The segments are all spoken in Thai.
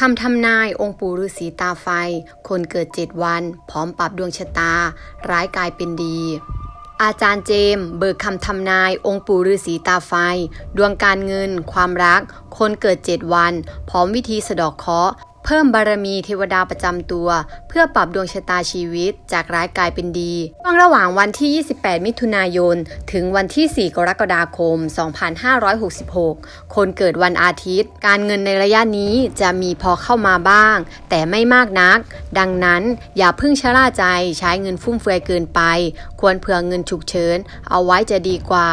คำทำนายองค์ปู่ฤาษีตาไฟ คนเกิดเจ็ดวัน พร้อมปรับดวงชะตา ร้ายกลายเป็นดี อาจารย์เจมส์เบิกคำทำนายองค์ปู่ฤาษีตาไฟ ดวงการเงิน ความรัก คนเกิดเจ็ดวัน พร้อมวิธีสะดอกเคราะห์ เพิ่มบารมีเทวดาประจำตัว เพื่อปรับดวงชะตาชีวิตจากร้ายกลายเป็นดีช่วงระหว่างวันที่ 28 มิถุนายน ถึงวันที่ 4 กรกฎาคม 2566 คนเกิดวันอาทิตย์ การเงินในระยะนี้จะมีพอเข้ามาบ้าง แต่ไม่มากนัก ดังนั้นอย่าเพิ่งชะล่าใจใช้เงินฟุ่มเฟือยเกินไป ควรเผื่อเงินฉุกเฉินเอาไว้จะดีกว่า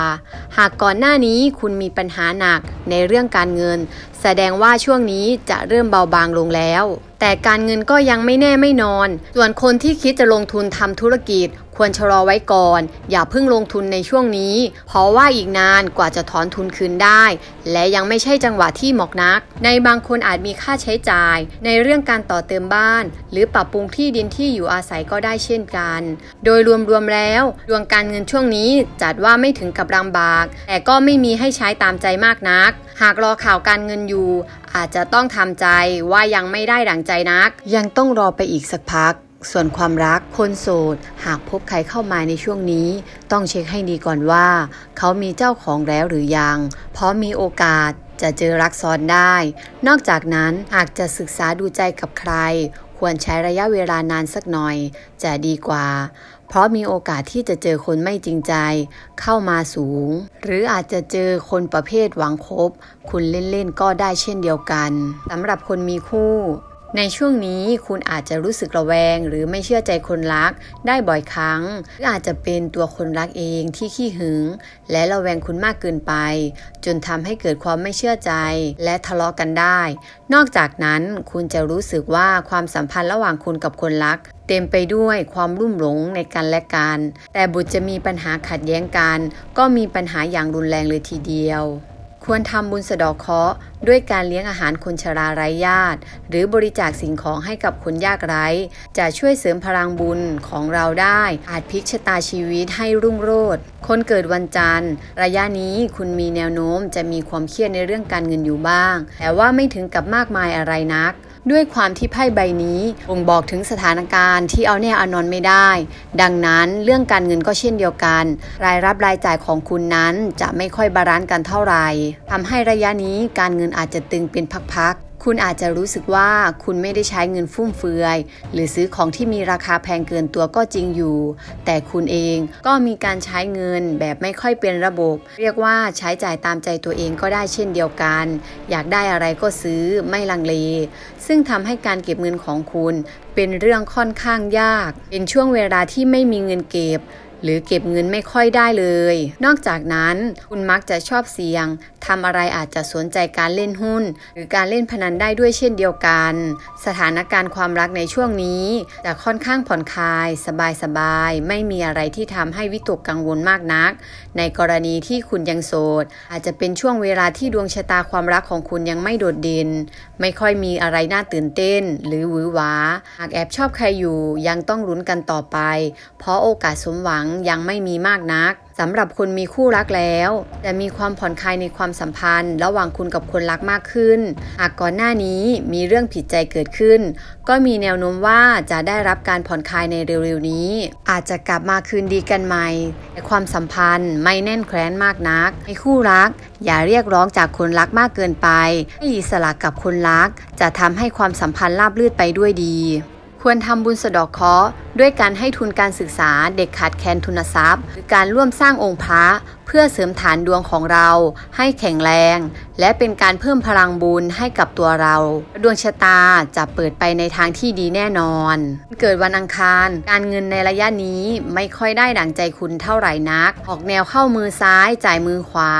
หากก่อนหน้านี้คุณมีปัญหาหนักในเรื่องการเงิน แสดงว่าช่วงนี้จะเริ่มเบาบางลงแล้ว แต่การเงินก็ยังไม่แน่ไม่นอน ส่วนคนที่คิดจะลงทุนทำธุรกิจ ควรชะลอไว้ก่อน อย่าเพิ่งลงทุนในช่วงนี้ เพราะว่าอีกนานกว่าจะถอนทุนคืนได้ และยังไม่ใช่จังหวะที่เหมาะนัก ในบางคนอาจมีค่าใช้จ่าย ในเรื่องการต่อเติมบ้าน หรือปรับปรุงที่ดินที่อยู่อาศัยก็ได้เช่นกัน โดยรวมๆแล้วดวงการเงินช่วงนี้จัดว่าไม่ถึงกับลำบาก แต่ก็ไม่มีให้ใช้ตามใจมากนัก หากรอข่าวการเงินอยู่ อาจจะต้องทำใจว่ายังไม่ได้ดั่งใจนัก ยังต้องรอไปอีกสักพัก ส่วนความรักคนโสด หากพบใครเข้ามาในช่วงนี้ ต้องเช็คให้ดีก่อนว่า เขามีเจ้าของแล้วหรือยัง เพราะมีโอกาสจะเจอรักซ้อนได้ นอกจากนั้นหากจะศึกษาดูใจกับใคร ควรใช้ระยะเวลานานสักหน่อย จะดีกว่า เพราะมีโอกาสที่จะเจอคนไม่จริงใจ เข้ามาสูง หรืออาจจะเจอคนประเภทหวังคบ คุณเล่นๆก็ได้เช่นเดียวกันสำหรับคนมีคู่ ในช่วงนี้คุณอาจจะรู้สึกระแวง หรือไม่เชื่อใจคนรักได้บ่อยครั้งหรืออาจจะเป็นตัวคนรักเองที่ขี้หึง และระแวงคุณมากเกินไป จนทำให้เกิดความไม่เชื่อใจ และทะเลาะกันได้ นอกจากนั้นคุณจะรู้สึกว่าความสัมพันธ์ระหว่างคุณกับคนรัก เต็มไปด้วยความรุ่มหลงในกันและกันแต่บุตรจะมีปัญหาขัดแย้งกัน ก็มีปัญหาอย่างรุนแรงเลยทีเดียว ควรทำบุญสะดอกเคาะด้วยการเลี้ยงอาหารคนชราไร้ญาติ หรือบริจาคสิ่งของให้กับคนยากไร้ จะช่วยเสริมพลังบุญของเราได้ อาจพลิกชะตาชีวิตให้รุ่งโรจน์คนเกิดวันจันทร์ ระยะนี้คุณมีแนวโน้มจะมีความเครียดในเรื่องการเงินอยู่บ้าง แต่ว่าไม่ถึงกับมากมายอะไรนัก ด้วยความที่ไพ่ใบนี้บ่งบอกถึงสถานการณ์ที่เอาแน่เอานอนไม่ได้ ดังนั้นเรื่องการเงินก็เช่นเดียวกัน รายรับรายจ่ายของคุณนั้นจะไม่ค่อยบาลานซ์กันเท่าไหร่ทำให้ระยะนี้การเงินอาจจะตึงเป็นพักๆ คุณอาจจะรู้สึกว่าคุณไม่ได้ใช้เงินฟุ่มเฟือย หรือซื้อของที่มีราคาแพงเกินตัวก็จริงอยู่ แต่คุณเองก็มีการใช้เงินแบบไม่ค่อยเป็นระบบ เรียกว่าใช้จ่ายตามใจตัวเองก็ได้เช่นเดียวกัน อยากได้อะไรก็ซื้อไม่ลังเล ซึ่งทำให้การเก็บเงินของคุณเป็นเรื่องค่อนข้างยาก เป็นช่วงเวลาที่ไม่มีเงินเก็บหรือเก็บเงินไม่ค่อยได้เลย นอกจากนั้นคุณมักจะชอบเสี่ยง ทำอะไรอาจจะสนใจการเล่นหุ้น หรือการเล่นพนันได้ด้วยเช่นเดียวกัน สถานการณ์ความรักในช่วงนี้จะค่อนข้างผ่อนคลาย สบายๆไม่มีอะไรที่ทำให้วิตกกังวลมากนัก ในกรณีที่คุณยังโสด อาจจะเป็นช่วงเวลาที่ดวงชะตาความรักของคุณยังไม่โดดเด่นไม่ค่อยมีอะไรน่าตื่นเต้น หรือหวือหวาหากแอบชอบใครอยู่ยังต้องลุ้นกันต่อไป เพราะโอกาสสมหวังยังไม่มีมากนัก สำหรับคนมีคู่รักแล้ว จะมีความผ่อนคลายในความสัมพันธ์ ระหว่างคุณกับคนรักมากขึ้น หากก่อนหน้านี้มีเรื่องผิดใจเกิดขึ้น ก็มีแนวโน้มว่าจะได้รับการผ่อนคลายในเร็วๆนี้ อาจจะกลับมาคืนดีกันใหม่แต่ความสัมพันธ์ไม่แน่นแคว้นมากนักในคู่รัก อย่าเรียกร้องจากคนรักมากเกินไปให้อิสระกับคนรัก จะทำให้ความสัมพันธ์ราบรื่นไปด้วยดี ควรทำบุญสะดอกเคราะห์ด้วยการให้ทุนการศึกษาเด็กขาดแคลนทุนทรัพย์หรือการร่วมสร้างองค์พระ พื่อเสริมฐานดวงของเราให้แข็งแรง และเป็นการเพิ่มพลังบุญให้กับตัวเรา ดวงชะตาจะเปิดไปในทางที่ดีแน่นอน เกิดวันอังคาร การเงินในระยะนี้ไม่ค่อยได้ดั่งใจคุณเท่าไหร่นัก ออกแนวเข้ามือซ้ายจ่ายมือขวา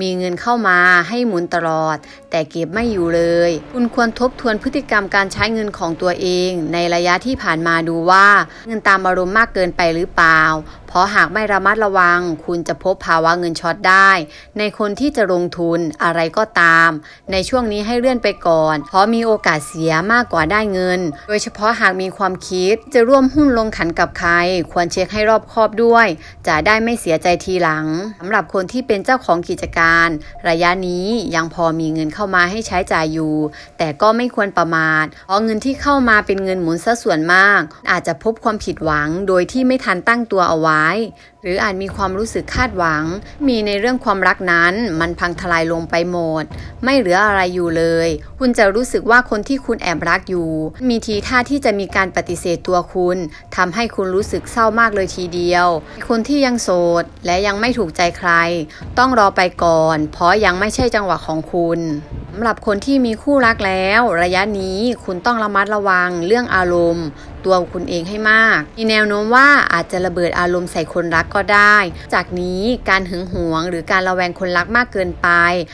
มีเงินเข้ามาให้หมุนตลอด แต่เก็บไม่อยู่เลย คุณควรทบทวนพฤติกรรมการใช้เงินของตัวเอง ในระยะที่ผ่านมาดูว่าเงินตามอารมณ์มากเกินไปหรือเปล่า เพราะหากไม่ระมัดระวัง คุณจะพบภาวะเงินช็อตได้ ในคนที่จะลงทุนอะไรก็ตาม ในช่วงนี้ให้เลื่อนไปก่อน เพราะมีโอกาสเสียมากกว่าได้เงิน โดยเฉพาะหากมีความคิดจะร่วมหุ้นลงขันกับใคร ควรเช็คให้รอบคอบด้วย จะได้ไม่เสียใจทีหลังสำหรับคนที่เป็นเจ้าของกิจการ ระยะนี้ยังพอมีเงินเข้ามาให้ใช้จ่ายอยู่ แต่ก็ไม่ควรประมาทเพราะเงินที่เข้ามาเป็นเงินหมุนซะส่วนมาก อาจจะพบความผิดหวังโดยที่ไม่ทันตั้งตัวเอาไว้ร้ายหรืออาจมีความรู้สึกคาดหวัง มีในเรื่องความรักนั้น มันพังทลายลงไปหมด ไม่เหลืออะไรอยู่เลย คุณจะรู้สึกว่าคนที่คุณแอบรักอยู่ มีทีท่าที่จะมีการปฏิเสธตัวคุณทำให้คุณรู้สึกเศร้ามากเลยทีเดียว คนที่ยังโสดและยังไม่ถูกใจใคร ต้องรอไปก่อน เพราะยังไม่ใช่จังหวะของคุณสำหรับคนที่มีคู่รักแล้ว ระยะนี้คุณต้องระมัดระวังเรื่องอารมณ์ ตัวคุณเองให้มาก มีแนวโน้มว่าอาจจะระเบิดอารมณ์ใส่คนรักก็ได้ จากนี้การหึงหวง หรือการระแวงคนรักมากเกินไป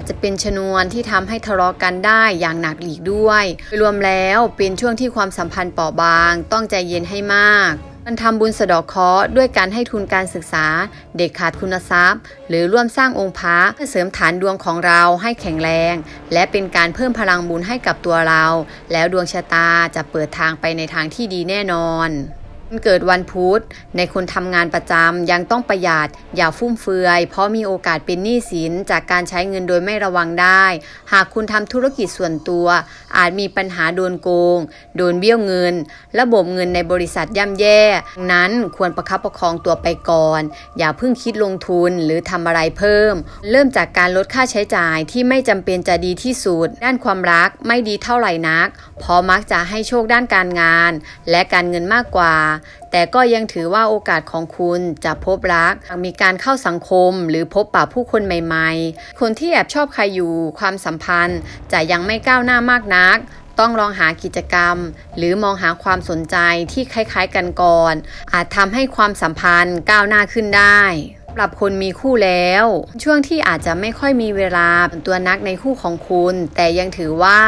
จะเป็นชนวนที่ทำให้ทะเลาะกันได้อย่างหนักอีกด้วยรวมแล้วเป็นช่วงที่ความสัมพันธ์เปราะบาง ต้องใจเย็นให้มากมันทำบุญสะดอกเคราะห์ด้วยการให้ทุนการศึกษา เด็กขาดคุณทรัพย์ หรือร่วมสร้างองค์พระเพื่อเสริมฐานดวงของเราให้แข็งแรง และเป็นการเพิ่มพลังบุญให้กับตัวเรา แล้วดวงชะตาจะเปิดทางไปในทางที่ดีแน่นอน เกิดวันพุธในคนทำงานประจำยังต้องประหยัด อย่าฟุ่มเฟือย เพราะมีโอกาสเป็นหนี้สินจากการใช้เงินโดยไม่ระวังได้ หากคุณทำธุรกิจส่วนตัว อาจมีปัญหาโดนโกง โดนเบี้ยวเงิน ระบบเงินในบริษัทย่ำแย่นั้นควรประคับประคองตัวไปก่อน อย่าเพิ่งคิดลงทุนหรือทำอะไรเพิ่ม เริ่มจากการลดค่าใช้จ่ายที่ไม่จำเป็นจะดีที่สุด ด้านความรักไม่ดีเท่าไหร่นัก เพราะมักจะให้โชคด้านการงาน และการเงินมากกว่าแต่ก็ยังถือว่าโอกาสของคุณจะพบรัก มีการเข้าสังคมหรือพบปะผู้คนใหม่ๆ คนที่แอบชอบใครอยู่ความสัมพันธ์จะยังไม่ก้าวหน้ามากนักต้องลองหากิจกรรม หรือมองหาความสนใจที่คล้ายๆกันก่อน อาจทำให้ความสัมพันธ์ก้าวหน้าขึ้นได้สำหรับคนมีคู่แล้ว ช่วงที่อาจจะไม่ค่อยมีเวลาตัวนักในคู่ของคุณ แต่ยังถือว่า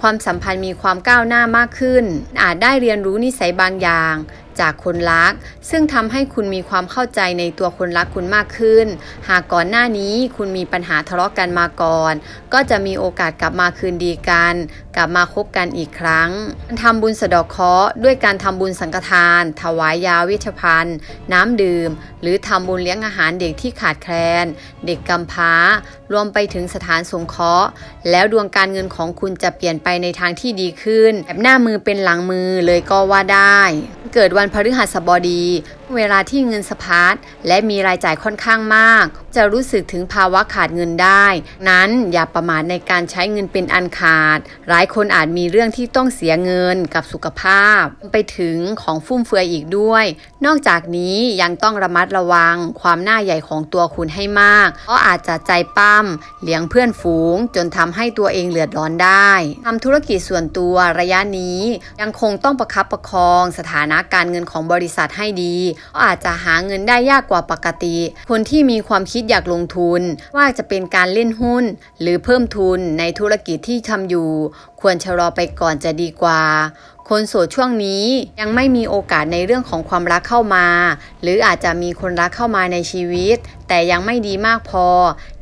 ความสัมพันธ์มีความก้าวหน้ามากขึ้น อาจได้เรียนรู้นิสัยบางอย่าง จากคนรัก ซึ่งทำให้คุณมีความเข้าใจในตัวคนรักคุณมากขึ้น หากก่อนหน้านี้คุณมีปัญหาทะเลาะกันมาก่อน ก็จะมีโอกาสกลับมาคืนดีกัน กลับมาคบกันอีกครั้งทำบุญสะดอกเคราะห์ด้วยการทำบุญสังฆทาน ถวายยาเวชภัณฑ์ น้ำดื่ม หรือทำบุญเลี้ยงอาหารเด็กที่ขาดแคลน เด็กกำพร้า รวมไปถึงสถานสงเคราะห์ แล้วดวงการเงินของคุณจะเปลี่ยนไปในทางที่ดีขึ้น แบบหน้ามือเป็นหลังมือเลยก็ว่าได้ เกิดวันพฤหัสบดีเวลาที่เงินสะพัดและมีรายจ่ายค่อนข้างมาก จะรู้สึกถึงภาวะขาดเงินได้ นั้นอย่าประมาทในการใช้เงินเป็นอันขาด หลายคนอาจมีเรื่องที่ต้องเสียเงินกับสุขภาพ ไปถึงของฟุ่มเฟือยอีกด้วย นอกจากนี้ยังต้องระมัดระวังความหน้าใหญ่ของตัวคุณให้มาก เพราะอาจจะใจปั้มเลี้ยงเพื่อนฝูง จนทำให้ตัวเองเลือดร้อนได้ทำธุรกิจส่วนตัวระยะนี้ ยังคงต้องประคับประคองสถานะการเงินของบริษัทให้ดีก็อาจจะหาเงินได้ยากกว่าปกติ คนที่มีความคิดอยากลงทุน ว่าจะเป็นการเล่นหุ้น หรือเพิ่มทุนในธุรกิจที่ทำอยู่ควรชะลอไปก่อนจะดีกว่า คนโสดช่วงนี้ยังไม่มีโอกาสในเรื่องของความรักเข้ามา หรืออาจจะมีคนรักเข้ามาในชีวิต แต่ยังไม่ดีมากพอ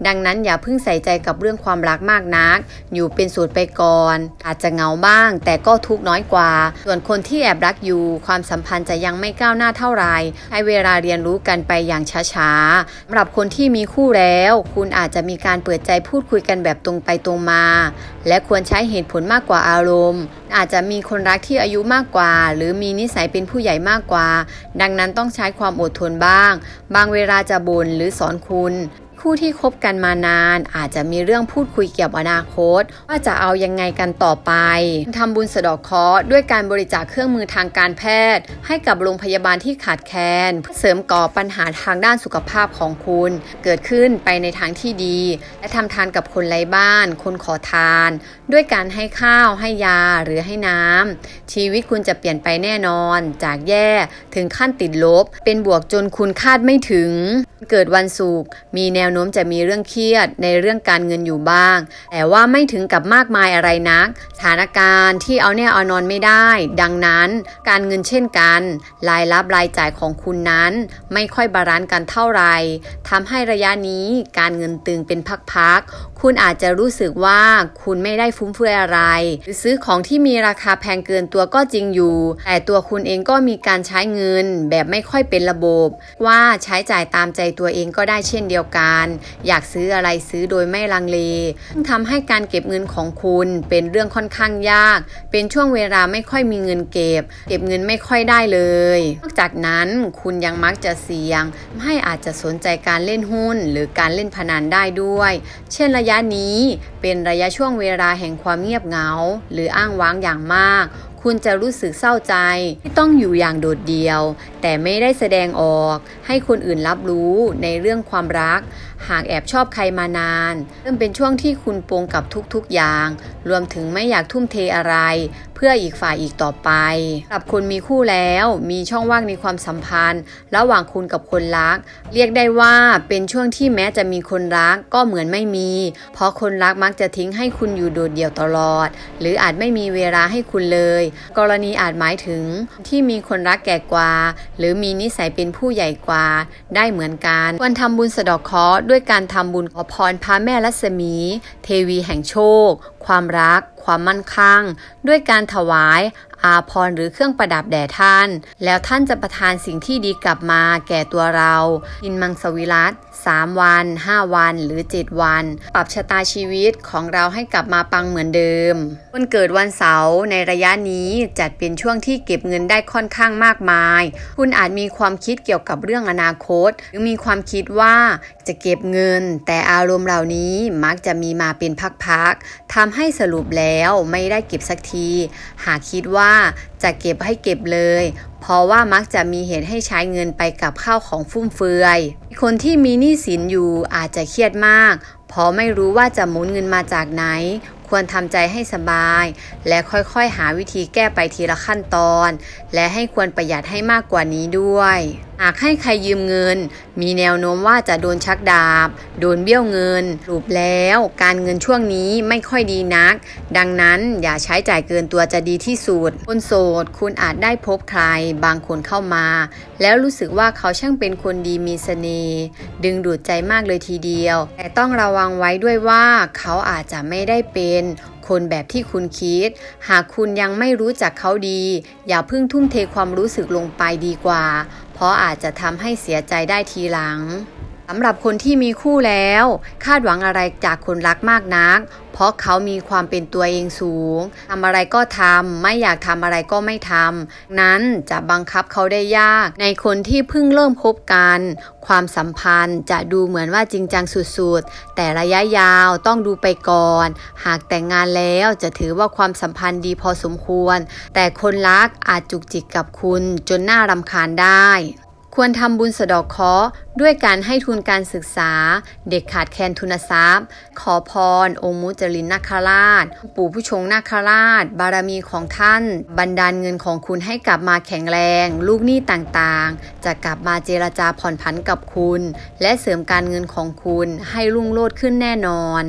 ดังนั้นอย่าเพิ่งใส่ใจกับเรื่องความรักมากนัก อยู่เป็นโสูตรไปก่อน อาจจะเหงาบ้าง แต่ก็ทุกน้อยกว่า ส่วนคนที่แอบรักอยู่ ความสัมพันธ์จะยังไม่ก้าวหน้าเท่าไหร่ให้เวลาเรียนรู้กันไปอย่างช้าๆสำหรับคนที่มีคู่แล้ว คุณอาจจะมีการเปิดใจพูดคุยกันแบบตรงไปตรงมา และควรใช้เหตุผลมากกว่าอารมณ์ อาจจะมีคนรักที่อายุมากกว่า หรือมีนิสัยเป็นผู้ใหญ่มากกว่า ดังนั้นต้องใช้ความอดทนบ้าง บางเวลาจะบ่นหรือสอนคุณ คู่ที่คบกันมานาน อาจจะมีเรื่องพูดคุยเกี่ยวกับอนาคต ว่าจะเอายังไงกันต่อไปทำบุญสะดอกเคราะห์ด้วยการบริจาคเครื่องมือทางการแพทย์ ให้กับโรงพยาบาลที่ขาดแคลนเพื่อเสริมก่อปัญหาทางด้านสุขภาพของคุณ เกิดขึ้นไปในทางที่ดี และทำทานกับคนไร้บ้าน คนขอทาน ด้วยการให้ข้าวให้ยาหรือให้น้ำชีวิตคุณจะเปลี่ยนไปแน่นอน จากแย่ถึงขั้นติดลบ เป็นบวกจนคุณคาดไม่ถึง เกิดวันศุกร์มีแนวโน้มจะมีเรื่องเครียดในเรื่องการเงินอยู่บ้าง แต่ว่าไม่ถึงกับมากมายอะไรนัก สถานการณ์ที่เอาแน่เอานอนไม่ได้ ดังนั้นการเงินเช่นกัน รายรับรายจ่ายของคุณนั้น ไม่ค่อยบาลานซ์กันเท่าไหร่ทำให้ระยะนี้การเงินตึงเป็นพักๆ คุณอาจจะรู้สึกว่าคุณไม่ได้ฟุ่มเฟือยอะไร หรือซื้อของที่มีราคาแพงเกินตัวก็จริงอยู่ แต่ตัวคุณเองก็มีการใช้เงินแบบไม่ค่อยเป็นระบบ ว่าใช้จ่ายตามใจตัวเองก็ได้เช่นเดียวกัน อยากซื้ออะไรซื้อโดยไม่ลังเลทำให้การเก็บเงินของคุณเป็นเรื่องค่อนข้างยาก เป็นช่วงเวลาไม่ค่อยมีเงินเก็บ เก็บเงินไม่ค่อยได้เลย นอกจากนั้นคุณยังมักจะเสี่ยง ให้อาจจะสนใจการเล่นหุ้น หรือการเล่นพนันได้ด้วย เช่นระยะนี้เป็นระยะช่วงเวลาแห่งความเงียบเหงา หรืออ้างว้างอย่างมาก คุณจะรู้สึกเศร้าใจที่ต้องอยู่อย่างโดดเดี่ยว แต่ไม่ได้แสดงออก ให้คนอื่นรับรู้ในเรื่องความรัก หากแอบชอบใครมานานเริ่มเป็นช่วงที่คุณปลงกับทุกๆอย่าง รวมถึงไม่อยากทุ่มเทอะไรเพื่ออีกฝ่ายอีกต่อไปกับคนมีคู่แล้วมีช่องว่างในความสัมพันธ์ ระหว่างคุณกับคนรัก เรียกได้ว่าเป็นช่วงที่แม้จะมีคนรักก็เหมือนไม่มี เพราะคนรักมักจะทิ้งให้คุณอยู่โดดเดี่ยวตลอด หรืออาจไม่มีเวลาให้คุณเลย กรณีอาจหมายถึงที่มีคนรักแก่กว่า หรือมีนิสัยเป็นผู้ใหญ่กว่า ได้เหมือนกันควรทำบุญสะดอกเคราะห์ด้วยการทำบุญขอพรพระแม่รัศมี เทวีแห่งโชค ความรัก ความมั่นคงด้วยการถวาย อาพรหรือเครื่องประดับแด่ท่าน แล้วท่านจะประทานสิ่งที่ดีกลับมาแก่ตัวเราอินมังสวิรัต3วัน 5 วันหรือ 7 วัน ปรับชะตาชีวิตของเราให้กลับมาปังเหมือนเดิมคนเกิดวันเสาร์ในระยะนี้จัดเป็นช่วงที่เก็บเงินได้ค่อนข้างมากมาย คุณอาจมีความคิดเกี่ยวกับเรื่องอนาคต หรือมีความคิดว่าจะเก็บเงิน แต่อารมณ์เหล่านี้มักจะมีมาเป็นพักๆทำให้สรุปแล้วไม่ได้เก็บสักที หากคิดว่าจะเก็บให้เก็บเลย เพราะว่ามักจะมีเหตุให้ใช้เงินไปกับข้าวของฟุ่มเฟือย คนที่มีหนี้สินอยู่อาจจะเครียดมาก เพราะไม่รู้ว่าจะหมุนเงินมาจากไหน ควรทำใจให้สบาย และค่อยๆหาวิธีแก้ไปทีละขั้นตอน และให้ควรประหยัดให้มากกว่านี้ด้วยหากให้ใครยืมเงิน มีแนวโน้มว่าจะโดนชักดาบ โดนเบี้ยวเงินรูปแล้วการเงินช่วงนี้ไม่ค่อยดีนัก ดังนั้นอย่าใช้จ่ายเกินตัวจะดีที่สุดคนโสด คุณอาจได้พบใครบางคนเข้ามา แล้วรู้สึกว่าเขาช่างเป็นคนดีมีเสน่ห์ดึงดูดใจมากเลยทีเดียว แต่ต้องระวังไว้ด้วยว่าเขาอาจจะไม่ได้เป็นคนแบบที่คุณคิด หากคุณยังไม่รู้จักเขาดี อย่าเพิ่งทุ่มเทความรู้สึกลงไปดีกว่า เพราะอาจจะทำให้เสียใจได้ทีหลัง สำหรับคนที่มีคู่แล้ว คาดหวังอะไรจากคนรักมากนัก เพราะเขามีความเป็นตัวเองสูงทำอะไรก็ทำไม่อยากทำอะไรก็ไม่ทำนั้นจะบังคับเขาได้ยาก ในคนที่เพิ่งเริ่มคบกัน ความสัมพันธ์จะดูเหมือนว่าจริงจังสุดๆ แต่ระยะยาวต้องดูไปก่อน หากแต่งงานแล้วจะถือว่าความสัมพันธ์ดีพอสมควร แต่คนรักอาจจุกจิกกับคุณจนน่ารำคาญได้ ควรทำบุญสะดอกเคาะด้วยการให้ทุนการศึกษา เด็กขาดแคลนทุนทรัพย์ ขอพร องค์มุจลินนาคราช ปู่ผู้ชงนาคราช บารมีของท่าน บันดาลเงินของคุณให้กลับมาแข็งแรง ลูกหนี้ต่างๆ จะกลับมาเจรจาผ่อนผันกับคุณ และเสริมการเงินของคุณให้รุ่งโรจน์ขึ้นแน่นอน